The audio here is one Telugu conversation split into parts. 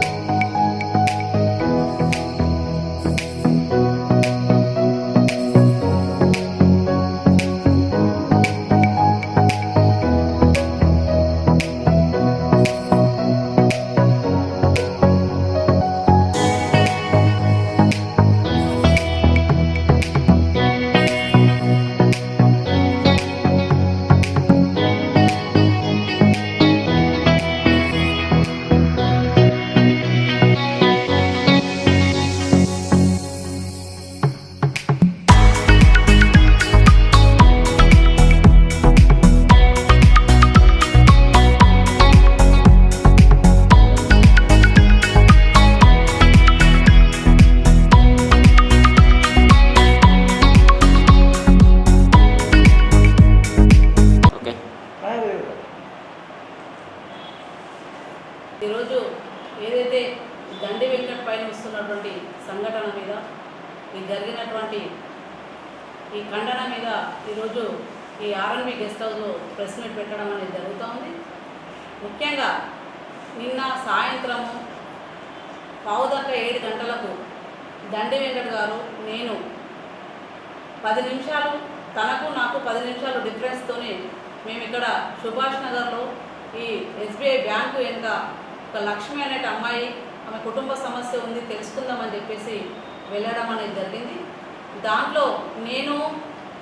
Bye. జరుగుతున్నటువంటి సంఘటన మీద ఈ జరిగినటువంటి ఈ ఖండన మీద ఈరోజు ఈ ఆర్ఎన్బి గెస్ట్ హౌస్లో ప్రెస్ మీట్ పెట్టడం అనేది జరుగుతూ ఉంది. ముఖ్యంగా నిన్న సాయంత్రము పావుదక్క ఏడు గంటలకు దండి వెంకట్ గారు నేను పది నిమిషాలు తనకు నాకు పది నిమిషాలు డిఫరెన్స్తోనే మేము ఇక్కడ సుభాష్ నగర్లో ఈ ఎస్బీఐ బ్యాంకు వెనుక ఒక లక్ష్మి అనేటి అమ్మాయి ఆమె కుటుంబ సమస్య ఉంది తెలుసుకుందామని చెప్పేసి వెళ్ళడం అనేది జరిగింది. దాంట్లో నేను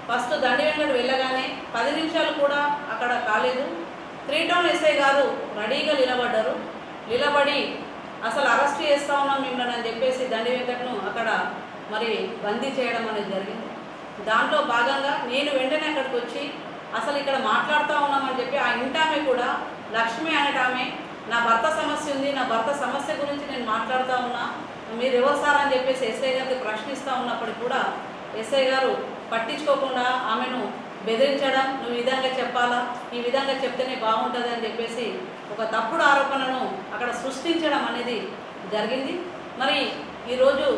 ఫస్ట్ దండి వెంకట వెళ్ళగానే పది నిమిషాలు కూడా అక్కడ కాలేదు. త్రీ టౌన్ ఎస్ఐ గారు రెడీగా నిలబడ్డారు. నిలబడి అసలు అరెస్ట్ చేస్తా ఉన్నాం మిమ్మల్ని అని చెప్పేసి దండి వెంకట్ను అక్కడ మరి బందీ చేయడం అనేది జరిగింది. దాంట్లో భాగంగా నేను వెంటనే అక్కడికి వచ్చి అసలు ఇక్కడ మాట్లాడుతూ ఉన్నామని చెప్పి ఆ ఇంటామె కూడా లక్ష్మి అనేటామె నా భర్త సమస్య ఉంది నా భర్త సమస్య గురించి నేను మాట్లాడుతూ ఉన్నా మీరు ఎవరు సార్ అని చెప్పేసి ఎస్ఐ గారికి ప్రశ్నిస్తూ ఉన్నప్పటికీ కూడా ఎస్ఐ గారు పట్టించుకోకుండా ఆమెను బెదిరించడం నువ్వు ఈ విధంగా చెప్పాలా ఈ విధంగా చెప్తేనే బాగుంటుంది అని చెప్పేసి ఒక తప్పుడు ఆరోపణను అక్కడ సృష్టించడం అనేది జరిగింది. మరి ఈరోజు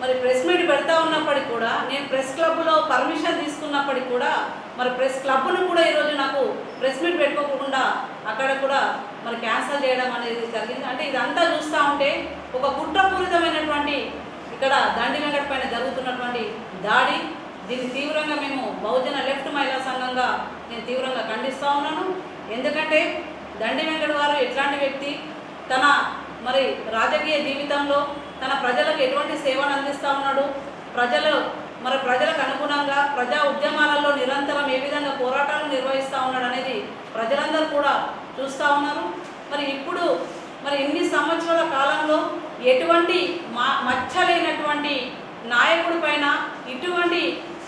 మరి ప్రెస్ మీట్ పెడతా ఉన్నప్పటికి కూడా నేను ప్రెస్ క్లబ్లో పర్మిషన్ తీసుకున్నప్పటికి కూడా మరి ప్రెస్ క్లబ్ను కూడా ఈరోజు నాకు ప్రెస్ మీట్ పెట్టుకోకుండా అక్కడ కూడా మరి క్యాన్సల్ చేయడం అనేది జరిగింది. అంటే ఇదంతా చూస్తూ ఉంటే ఒక కుట్రపూరితమైనటువంటి ఇక్కడ దండి వెంకట పైన జరుగుతున్నటువంటి దాడి. దీన్ని తీవ్రంగా మేము బహుజన లెఫ్ట్ మహిళా సంఘంగా నేను తీవ్రంగా ఖండిస్తూ ఉన్నాను. ఎందుకంటే దండి వెంకట గారు ఎట్లాంటి వ్యక్తి తన మరి రాజకీయ జీవితంలో తన ప్రజలకు ఎటువంటి సేవను అందిస్తూ ఉన్నాడు. ప్రజలు మరి ప్రజలకు అనుగుణంగా ప్రజా ఉద్యమాలలో నిరంతరం ఏ విధంగా పోరాటాలు నిర్వహిస్తూ ఉన్నాడు అనేది ప్రజలందరూ కూడా చూస్తూ ఉన్నారు. మరి ఇప్పుడు మరి ఇన్ని సంవత్సరాల కాలంలో ఎటువంటి మా మచ్చలేనటువంటి నాయకుడి పైన ఇటువంటి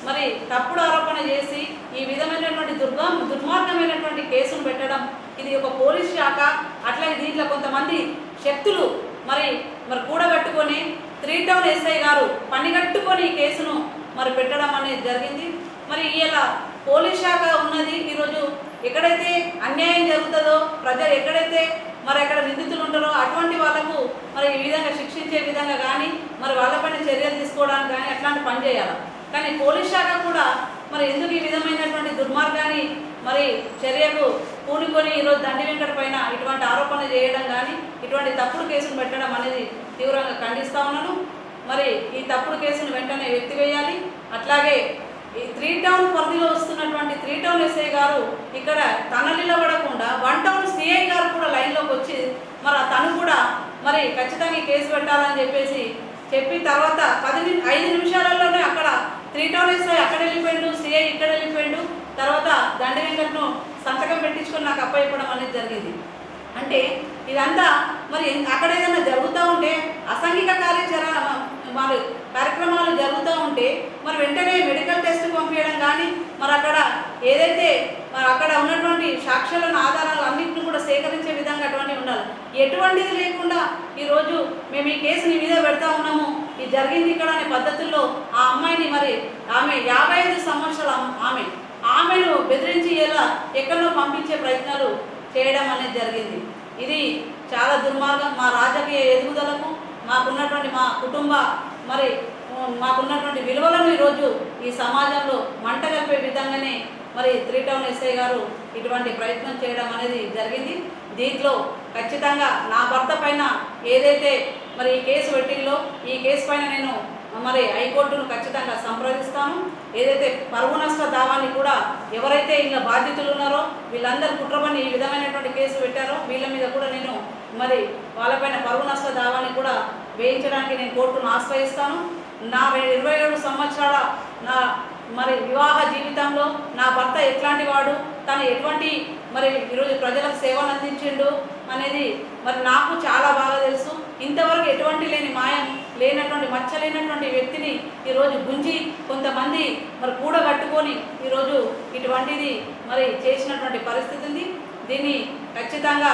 మరి తప్పుడు ఆరోపణ చేసి ఈ విధమైనటువంటి దుర్గా దుర్మార్గమైనటువంటి కేసును పెట్టడం ఇది ఒక పోలీస్ శాఖ అట్లాగే దీంట్లో కొంతమంది శక్తులు మరి మరి కూడగట్టుకొని త్రీ టౌన్ ఎస్ఐ గారు పనిగట్టుకొని ఈ కేసును మరి పెట్టడం అనేది జరిగింది. మరి ఇలా పోలీస్ శాఖ ఉన్నది అన్యాయం జరుగుతుందో ప్రజలు ఎక్కడైతే మరి అక్కడ నిందితులు ఉంటారో అటువంటి వాళ్ళకు మరి ఈ విధంగా శిక్షించే విధంగా కానీ మరి వాళ్ళపైన చర్యలు తీసుకోవడానికి కానీ అట్లాంటి పని చేయాలి? కానీ పోలీస్ శాఖ కూడా మరి ఎందుకు ఈ విధమైనటువంటి దుర్మార్గాన్ని మరి చర్యకు పూనుకొని ఈరోజు దండి వెంకట పైన ఇటువంటి ఆరోపణ చేయడం కానీ ఇటువంటి తప్పుడు కేసును పెట్టడం అనేది తీవ్రంగా ఖండిస్తా ఉన్నాను. మరి ఈ తప్పుడు కేసును వెంటనే ఎత్తివేయాలి. అట్లాగే ఈ త్రీ టౌన్ పరిధిలో వస్తున్నటువంటి త్రీ టౌన్ ఎస్ఐ గారు ఇక్కడ తన నిలబడకుండా వన్ టౌన్ సిఐ గారు కూడా లైన్లోకి వచ్చి మరి తను కూడా మరి ఖచ్చితంగా ఈ కేసు పెట్టాలని చెప్పేసి చెప్పి తర్వాత పది ఐదు నిమిషాలలోనే అక్కడ త్రీ టౌన్ ఎస్ఐ అక్కడ వెళ్ళిపోయిండు సిఐ ఇక్కడ వెళ్ళిపోయిండు. తర్వాత దండి వెంకట్ను సంతకం పెట్టించుకొని నాకు అప్పయిపోవడం అనేది జరిగింది. అంటే ఇదంతా మరి అక్కడ ఏదైనా జరుగుతూ ఉంటే అసాంఘిక కార్యాచరణ మరి కార్యక్రమాలు జరుగుతూ ఉంటే మరి వెంటనే మెడికల్ టెస్ట్ పంపించడం కానీ మరి అక్కడ ఏదైతే మరి అక్కడ ఉన్నటువంటి సాక్ష్యాలను ఆధారాలు అన్నింటిని కూడా సేకరించే విధంగా అటువంటివి ఉండాలి. ఎటువంటిది లేకుండా ఈరోజు మేము ఈ కేసుని మీద పెడతా ఉన్నాము. ఇది జరిగింది ఇక్కడ అనే పద్ధతుల్లో ఆ అమ్మాయిని మరి ఆమె యాభై ఐదు సంవత్సరాల ఆమె ఆమెను బెదిరించి ఎలా ఎక్కడో పంపించే ప్రయత్నాలు చేయడం అనేది జరిగింది. ఇది చాలా దుర్మార్గం. మా రాజకీయ ఎదుగుదలకు మాకున్నటువంటి మా కుటుంబ మరి మాకున్నటువంటి విలువలను ఈరోజు ఈ సమాజంలో మంట కలిపే విధంగానే మరి త్రీ టౌన్ ఎస్ఐ గారు ఇటువంటి ప్రయత్నం చేయడం అనేది జరిగింది. దీంట్లో ఖచ్చితంగా నా భర్త పైన ఏదైతే మరి ఈ కేసు పెట్టిందో ఈ కేసు పైన నేను మరి హైకోర్టును ఖచ్చితంగా సంప్రదిస్తాను. ఏదైతే పరువు నష్ట దావాన్ని కూడా ఎవరైతే ఇలా బాధితులు ఉన్నారో వీళ్ళందరూ కుట్రమని ఈ విధమైనటువంటి కేసు పెట్టారో వీళ్ళ మీద కూడా నేను మరి వాళ్ళపైన పరువు నష్ట దావాన్ని కూడా వేయించడానికి నేను కోర్టును ఆశ్రయిస్తాను. నా ఇరవై ఏడు సంవత్సరాల నా మరి వివాహ జీవితంలో నా భర్త ఎట్లాంటి వాడు? తను ఎటువంటి మరి ఈరోజు ప్రజలకు సేవలు అందించిండు అనేది మరి నాకు చాలా బాగా తెలుసు. ఇంతవరకు ఎటువంటి లేని మాయం లేనటువంటి మచ్చ లేనటువంటి వ్యక్తిని ఈరోజు గుంజి కొంతమంది మరి కూడగట్టుకొని ఈరోజు ఇటువంటిది మరి చేసినటువంటి పరిస్థితి ఉంది. దీన్ని ఖచ్చితంగా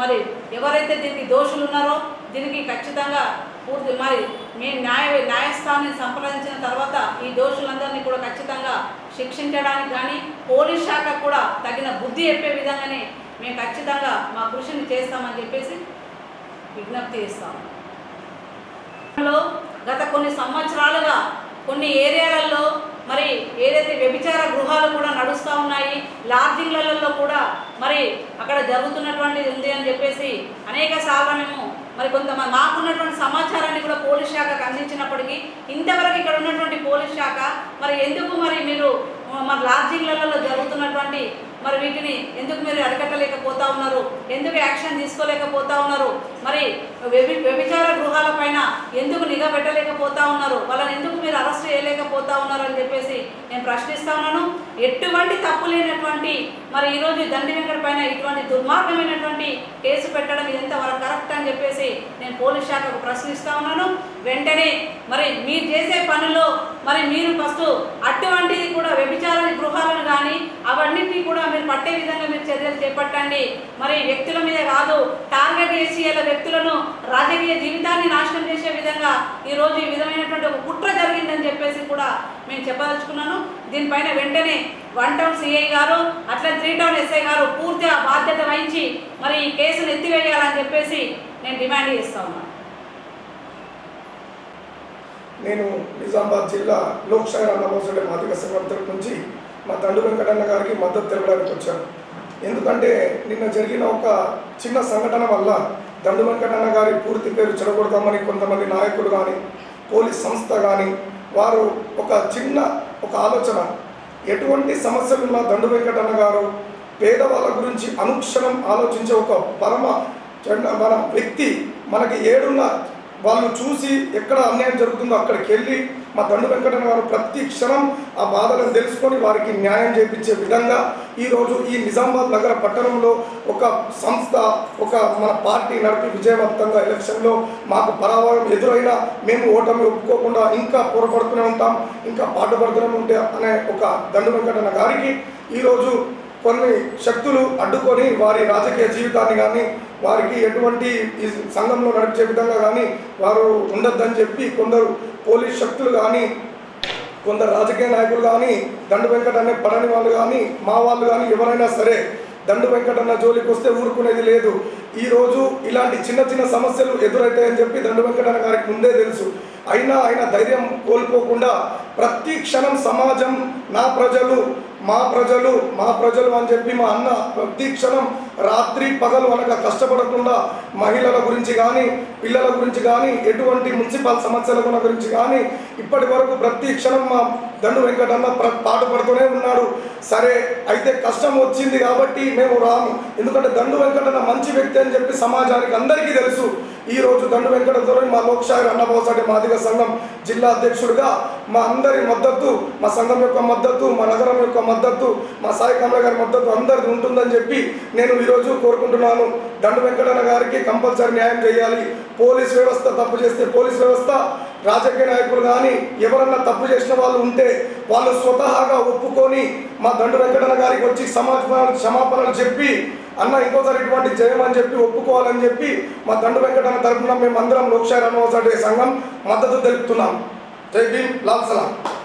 మరి ఎవరైతే దీనికి దోషులు ఉన్నారో దీనికి ఖచ్చితంగా పూర్తి మరి మేము న్యాయ న్యాయస్థానాన్ని సంప్రదించిన తర్వాత ఈ దోషులందరినీ కూడా ఖచ్చితంగా శిక్షించడానికి కానీ పోలీస్ శాఖ కూడా తగిన బుద్ధి చెప్పే విధంగానే మేము ఖచ్చితంగా మా కృషిని చేస్తామని చెప్పేసి విజ్ఞప్తి చేస్తాము. గత కొన్ని సంవత్సరాలుగా కొన్ని ఏరియాలలో మరి ఏదైతే వ్యభిచార గృహాలు కూడా నడుస్తూ ఉన్నాయి లాడ్జింగ్లలో కూడా మరి అక్కడ జరుగుతున్నటువంటిది ఉంది అని చెప్పేసి అనేక సార్లు మేము మరి కొంతమంది మాకున్నటువంటి సమాచారాన్ని కూడా పోలీస్ శాఖకు అందించినప్పటికీ ఇంతవరకు ఇక్కడ ఉన్నటువంటి పోలీస్ శాఖ మరి ఎందుకు మరి మీరు మరి లాడ్జింగ్లలో జరుగుతున్నటువంటి మరి వీటిని ఎందుకు మీరు అరికట్టలేకపోతా ఉన్నారు? ఎందుకు యాక్షన్ తీసుకోలేకపోతా ఉన్నారు? మరి వ్యభి వ్యభిచార గృహాల పైన ఎందుకు నిఘా పెట్టలేకపోతా ఉన్నారు? వాళ్ళని ఎందుకు మీరు అరెస్ట్ చేయలేకపోతా ఉన్నారు అని చెప్పేసి నేను ప్రశ్నిస్తా ఉన్నాను. ఎటువంటి తప్పు లేనటువంటి మరి ఈరోజు దండి వెంకట పైన ఇటువంటి దుర్మార్గమైనటువంటి కేసు పెట్టడం ఇది ఎంతవరకు కరెక్ట్ అని చెప్పేసి నేను పోలీస్ శాఖకు ప్రశ్నిస్తా ఉన్నాను. వెంటనే మరి మీరు చేసే పనుల్లో మరి మీరు ఫస్ట్ అటువంటిది కూడా వ్యభిచారాన్ని గృహాలను కానీ అవన్నింటినీ కూడా మీరు పట్టే విధంగా మీరు చర్యలు చేపట్టండి. మరి వ్యక్తుల మీద కాదు టార్గెట్ చేసి వ్యక్తులను రాజకీయ జీవితాన్ని నాశనం చేసే విధంగా ఈరోజు ఈ విధమైనటువంటి ఒక కుట్ర జరిగిందని చెప్పేసి కూడా మేము చెప్పదలుచుకున్నాను. దీనిపైన వెంటనే వన్ టౌన్ సిఐ గారు అట్లా త్రీ టౌన్ ఎస్ఐ గారు పూర్తిగా బాధ్యత వహించి మరి ఈ కేసును ఎత్తివేయాలని చెప్పేసి నేను డిమాండ్ చేస్తా ఉన్నాను. నేను నిజామాబాద్ జిల్లా లోక్శాయి అన్నమోసడే మాదిక సంఘం తరపు నుంచి మా తండ్రి వెంకటన్న గారికి మద్దతు తెలపడానికి వచ్చాను. ఎందుకంటే నిన్న జరిగిన ఒక చిన్న సంఘటన వల్ల దండు వెంకటన్న గారి పూర్తి పేరు చెడగొడతామని కొంతమంది నాయకులు కానీ పోలీస్ సంస్థ కానీ వారు ఒక చిన్న ఒక ఆలోచన. ఎటువంటి సమస్యలున్న దండు వెంకటన్న గారు పేదవాళ్ళ గురించి అనుక్షణం ఆలోచించే ఒక పరమ మన వ్యక్తి మనకి ఏడున్న వాళ్ళు చూసి ఎక్కడ అన్యాయం జరుగుతుందో అక్కడికి వెళ్ళి మా దండు వెంకటన గారు ప్రతి క్షణం ఆ బాధలను తెలుసుకొని వారికి న్యాయం చేపించే విధంగా ఈరోజు ఈ నిజామాబాద్ నగర పట్టణంలో ఒక సంస్థ ఒక మన పార్టీ నడిపి విజయవంతంగా ఎలక్షన్లో మాకు పరాభవం ఎదురైనా మేము ఓటమి ఒప్పుకోకుండా ఇంకా పోరాడుతూనే ఉంటాం ఇంకా పాటుపడుతూనే ఉంటే అనే ఒక దండు వెంకటన్న గారికి ఈరోజు కొన్ని శక్తులు అడ్డుకొని వారి రాజకీయ జీవితాన్ని కానీ వారికి ఎటువంటి ఈ సంఘంలో నడిచే విధంగా కానీ వారు ఉండొద్దని చెప్పి కొందరు పోలీస్ శక్తులు కానీ కొందరు రాజకీయ నాయకులు కానీ దండు వెంకట అనే పడని వాళ్ళు కానీ మా వాళ్ళు కానీ ఎవరైనా సరే దండు వెంకటన్న జోలికి వస్తే ఊరుకునేది లేదు. ఈరోజు ఇలాంటి చిన్న చిన్న సమస్యలు ఎదురవుతాయని చెప్పి దండు వెంకటన్న గారికి ముందే తెలుసు. అయినా ఆయన ధైర్యం కోల్పోకుండా ప్రతి క్షణం సమాజం నా ప్రజలు మా ప్రజలు మా ప్రజలు అని చెప్పి మా అన్న ప్రతి క్షణం రాత్రి పగలు అనక కష్టపడకుండా మహిళల గురించి కానీ పిల్లల గురించి కానీ ఎటువంటి మున్సిపల్ సమస్యల గురించి కానీ ఇప్పటి వరకు ప్రతి క్షణం మా దండు వెంకటన్న ప్ర పాటుపడుతూనే ఉన్నాడు. సరే అయితే కష్టం వచ్చింది కాబట్టి మేము రాము. ఎందుకంటే దండు వెంకటన్న మంచి వ్యక్తి అని చెప్పి సమాజానికి అందరికీ తెలుసు. ఈరోజు దండు వెంకటతో మా లోక్షాయి అన్నబోసాటి మాదిగ సంఘం జిల్లా అధ్యక్షుడిగా మా అందరి మద్దతు మా సంఘం యొక్క మద్దతు మా నగరం యొక్క మద్దతు మా సాయి కమల గారి మద్దతు అందరిది ఉంటుందని చెప్పి నేను ఈరోజు కోరుకుంటున్నాను. దండు వెంకటన్న గారికి కంపల్సరీ న్యాయం చేయాలి. పోలీస్ వ్యవస్థ తప్పు చేస్తే పోలీస్ వ్యవస్థ రాజకీయ నాయకులు కానీ ఎవరన్నా తప్పు చేసిన వాళ్ళు ఉంటే వాళ్ళు స్వతహాగా ఒప్పుకొని మా దండు వెంకటన్న గారికి వచ్చి సమాజ క్షమాపణలు చెప్పి అన్న ఇంకోసారి ఇటువంటి చేయమని చెప్పి ఒప్పుకోవాలని చెప్పి మా దండు వెంకటన్న తరఫున మేము అందరం లోక్షాయి రణవసాడే సంఘం మద్దతు తెలుపుతున్నాం. 这边拉不起了。